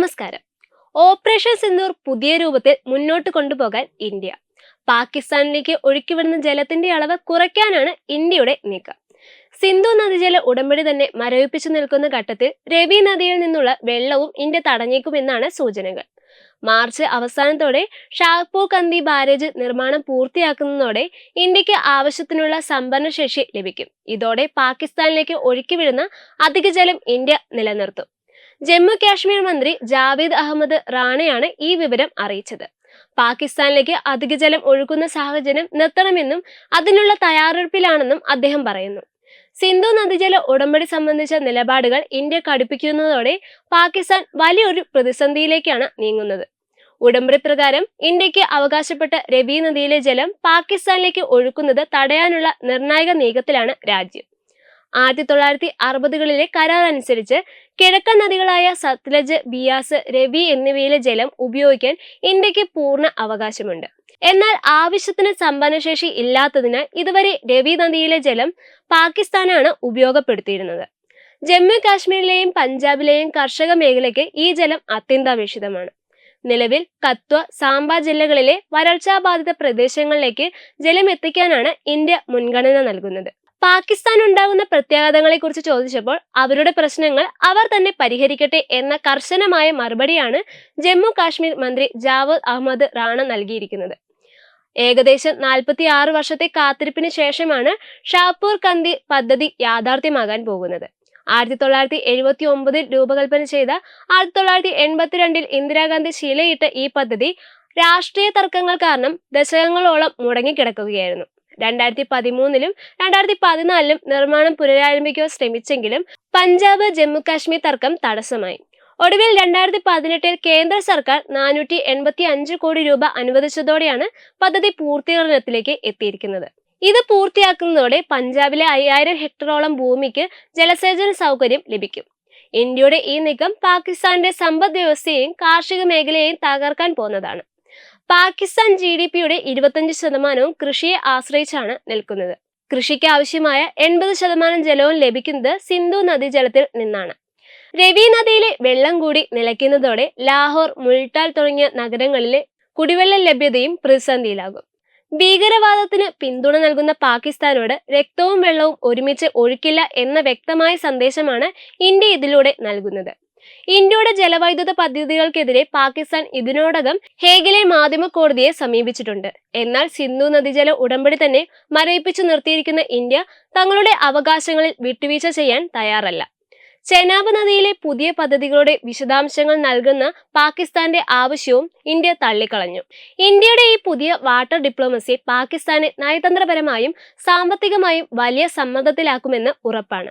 നമസ്കാരം. ഓപ്പറേഷൻ സിന്ദൂർ പുതിയ രൂപത്തിൽ മുന്നോട്ട് കൊണ്ടുപോകാൻ ഇന്ത്യ. പാകിസ്ഥാനിലേക്ക് ഒഴുക്കിവിടുന്ന ജലത്തിന്റെ അളവ് കുറയ്ക്കാനാണ് ഇന്ത്യയുടെ നീക്കം. സിന്ധു നദീജല ഉടമ്പടി തന്നെ മരവിപ്പിച്ചു നിൽക്കുന്ന ഘട്ടത്തിൽ രവി നദിയിൽ നിന്നുള്ള വെള്ളവും ഇന്ത്യ തടഞ്ഞേക്കുമെന്നാണ് സൂചനകൾ. മാർച്ച് അവസാനത്തോടെ ഷാഹ്പൂർ കന്തി ബാരേജ് നിർമ്മാണം പൂർത്തിയാക്കുന്നതോടെ ഇന്ത്യയ്ക്ക് ആവശ്യത്തിനുള്ള സംഭരണശേഷി ലഭിക്കും. ഇതോടെ പാകിസ്ഥാനിലേക്ക് ഒഴുക്കിവിടുന്ന അധിക ജലം ഇന്ത്യ നിലനിർത്തും. ജമ്മു കാശ്മീർ മന്ത്രി ജാവേദ് അഹമ്മദ് റാണയാണ് ഈ വിവരം അറിയിച്ചത്. പാകിസ്ഥാനിലേക്ക് അധിക ജലം ഒഴുകുന്ന സാഹചര്യം നിർത്തണമെന്നും അതിനുള്ള തയ്യാറെടുപ്പിലാണെന്നും അദ്ദേഹം പറയുന്നു. സിന്ധു നദീജല ഉടമ്പടി സംബന്ധിച്ച നിലപാടുകൾ ഇന്ത്യ കടുപ്പിക്കുന്നതോടെ പാകിസ്ഥാൻ വലിയൊരു പ്രതിസന്ധിയിലേക്കാണ് നീങ്ങുന്നത്. ഉടമ്പടി പ്രകാരം ഇന്ത്യയ്ക്ക് അവകാശപ്പെട്ട രവി നദിയിലെ ജലം പാകിസ്ഥാനിലേക്ക് ഒഴുക്കുന്നത് തടയാനുള്ള നിർണായക നീക്കത്തിലാണ് രാജ്യം. ആയിരത്തി തൊള്ളായിരത്തി അറുപതുകളിലെ കരാർ അനുസരിച്ച് കിഴക്കൻ നദികളായ സത്ലജ് ബിയാസ് രവി എന്നിവയിലെ ജലം ഉപയോഗിക്കാൻ ഇന്ത്യയ്ക്ക് പൂർണ അവകാശമുണ്ട്. എന്നാൽ ആവശ്യത്തിന് സമ്പന്നശേഷി ഇല്ലാത്തതിനാൽ ഇതുവരെ രവി നദിയിലെ ജലം പാകിസ്ഥാനാണ് ഉപയോഗപ്പെടുത്തിയിരുന്നത്. ജമ്മു കാശ്മീരിലെയും പഞ്ചാബിലെയും കർഷക മേഖലയ്ക്ക് ഈ ജലം അത്യന്താപേക്ഷിതമാണ്. നിലവിൽ കത്വ സാംബ ജില്ലകളിലെ വരൾച്ചാബാധിത പ്രദേശങ്ങളിലേക്ക് ജലം എത്തിക്കാനാണ് ഇന്ത്യ മുൻഗണന നൽകുന്നത്. പാകിസ്ഥാൻ ഉണ്ടാകുന്ന പ്രത്യാഘാതങ്ങളെക്കുറിച്ച് ചോദിച്ചപ്പോൾ അവരുടെ പ്രശ്നങ്ങൾ അവർ തന്നെ പരിഹരിക്കട്ടെ എന്ന കർശനമായ മറുപടിയാണ് ജമ്മു കാശ്മീർ മന്ത്രി ജാവദ് അഹമ്മദ് റാണ നൽകിയിരിക്കുന്നത്. ഏകദേശം നാൽപ്പത്തി ആറ് വർഷത്തെ കാത്തിരിപ്പിന് ശേഷമാണ് ഷാപ്പൂർ കന്തി പദ്ധതി യാഥാർത്ഥ്യമാകാൻ പോകുന്നത്. ആയിരത്തി തൊള്ളായിരത്തി എഴുപത്തി ഒമ്പതിൽ രൂപകൽപ്പന ചെയ്ത ആയിരത്തി തൊള്ളായിരത്തി എൺപത്തിരണ്ടിൽ ഇന്ദിരാഗാന്ധി ശിലയിട്ട് ഈ പദ്ധതി രാഷ്ട്രീയ തർക്കങ്ങൾ കാരണം ദശകങ്ങളോളം മുടങ്ങിക്കിടക്കുകയായിരുന്നു. രണ്ടായിരത്തി പതിമൂന്നിലും രണ്ടായിരത്തി പതിനാലിലും നിർമ്മാണം പുനരാരംഭിക്കാൻ ശ്രമിച്ചെങ്കിലും പഞ്ചാബ് ജമ്മു കാശ്മീർ തർക്കം തടസ്സമായി. ഒടുവിൽ രണ്ടായിരത്തി പതിനെട്ടിൽ കേന്ദ്ര സർക്കാർ നാനൂറ്റി എൺപത്തി അഞ്ച് കോടി രൂപ അനുവദിച്ചതോടെയാണ് പദ്ധതി പൂർത്തീകരണത്തിലേക്ക് എത്തിയിരിക്കുന്നത്. ഇത് പൂർത്തിയാക്കുന്നതോടെ പഞ്ചാബിലെ അയ്യായിരം ഹെക്ടറോളം ഭൂമിക്ക് ജലസേചന സൗകര്യം ലഭിക്കും. ഇന്ത്യയുടെ ഈ നീക്കം പാകിസ്ഥാന്റെ സമ്പദ് വ്യവസ്ഥയെയും കാർഷിക മേഖലയെയും തകർക്കാൻ പോകുന്നതാണ് പാകിസ്ഥാൻ ജി ഡി പിയുടെ ഇരുപത്തഞ്ച് ശതമാനവും കൃഷിയെ ആശ്രയിച്ചാണ് നിൽക്കുന്നത്. കൃഷിക്ക് ആവശ്യമായ എൺപത് ശതമാനം ജലവും ലഭിക്കുന്നത് സിന്ധു നദീജലത്തിൽ നിന്നാണ്. രവി നദിയിലെ വെള്ളം കൂടി നിലയ്ക്കുന്നതോടെ ലാഹോർ മുൾട്ടാൽ തുടങ്ങിയ നഗരങ്ങളിലെ കുടിവെള്ള ലഭ്യതയും പ്രതിസന്ധിയിലാകും. ഭീകരവാദത്തിന് പിന്തുണ നൽകുന്ന പാകിസ്ഥാനോട് രക്തവും വെള്ളവും ഒരുമിച്ച് ഒഴുക്കില്ല എന്ന വ്യക്തമായ സന്ദേശമാണ് ഇന്ത്യ ഇതിലൂടെ നൽകുന്നത്. ഇന്ത്യയുടെ ജലവൈദ്യുത പദ്ധതികൾക്കെതിരെ പാകിസ്ഥാൻ ഇതിനോടകം ഹേഗിലെ മാധ്യമ കോടതിയെ സമീപിച്ചിട്ടുണ്ട്. എന്നാൽ സിന്ധു നദീജല ഉടമ്പടി തന്നെ മരവിപ്പിച്ചു നിർത്തിയിരിക്കുന്ന ഇന്ത്യ തങ്ങളുടെ അവകാശങ്ങളിൽ വിട്ടുവീഴ്ച ചെയ്യാൻ തയ്യാറല്ല. ചെനാബ് നദിയിലെ പുതിയ പദ്ധതികളുടെ വിശദാംശങ്ങൾ നൽകുന്ന പാകിസ്ഥാന്റെ ആവശ്യവും ഇന്ത്യ തള്ളിക്കളഞ്ഞു. ഇന്ത്യയുടെ ഈ പുതിയ വാട്ടർ ഡിപ്ലോമസി പാകിസ്ഥാനെ നയതന്ത്രപരമായും സാമ്പത്തികമായും വലിയ സമ്മർദ്ദത്തിലാക്കുമെന്ന് ഉറപ്പാണ്.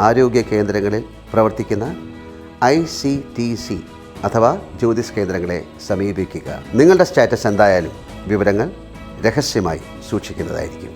ആരോഗ്യ കേന്ദ്രങ്ങളിൽ പ്രവർത്തിക്കുന്ന ഐ സി ടി സി അഥവാ ജ്യോതിസ് കേന്ദ്രങ്ങളെ സമീപിക്കുക. നിങ്ങളുടെ സ്റ്റാറ്റസ് എന്തായാലും വിവരങ്ങൾ രഹസ്യമായി സൂക്ഷിക്കുന്നതായിരിക്കും.